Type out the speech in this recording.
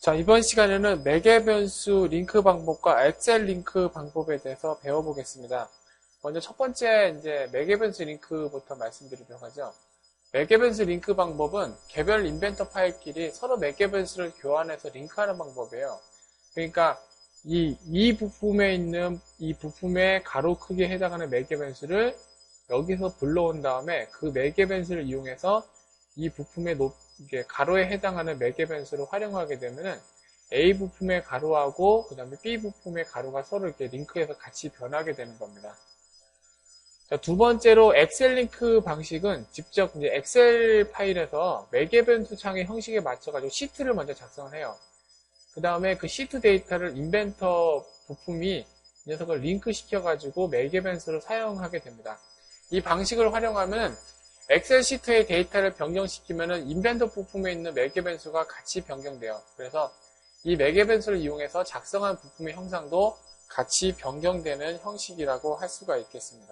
자, 이번 시간에는 매개 변수 링크 방법과 엑셀 링크 방법에 대해서 배워보겠습니다. 먼저 첫 번째 이제 매개 변수 링크부터 말씀드리도록 하죠. 매개 변수 링크 방법은 개별 인벤터 파일끼리 서로 매개 변수를 교환해서 링크하는 방법이에요. 그러니까 이, 이 부품에 있는 이 부품의 가로 크기에 해당하는 매개 변수를 여기서 불러온 다음에 그 매개 변수를 이용해서 이 부품의 높, 이게 가로에 해당하는 매개 변수를 활용하게 되면은 A 부품의 가로하고 그 다음에 B 부품의 가로가 서로 이렇게 링크해서 같이 변하게 되는 겁니다. 자, 두 번째로 엑셀 링크 방식은 직접 이제 엑셀 파일에서 매개 변수 창의 형식에 맞춰가지고 시트를 먼저 작성을 해요. 그 다음에 그 시트 데이터를 인벤터 부품이 이 녀석을 링크 시켜가지고 매개 변수를 사용하게 됩니다. 이 방식을 활용하면 엑셀 시트의 데이터를 변경시키면은 인벤터 부품에 있는 매개 변수가 같이 변경돼요. 그래서 이 매개 변수를 이용해서 작성한 부품의 형상도 같이 변경되는 형식이라고 할 수가 있겠습니다.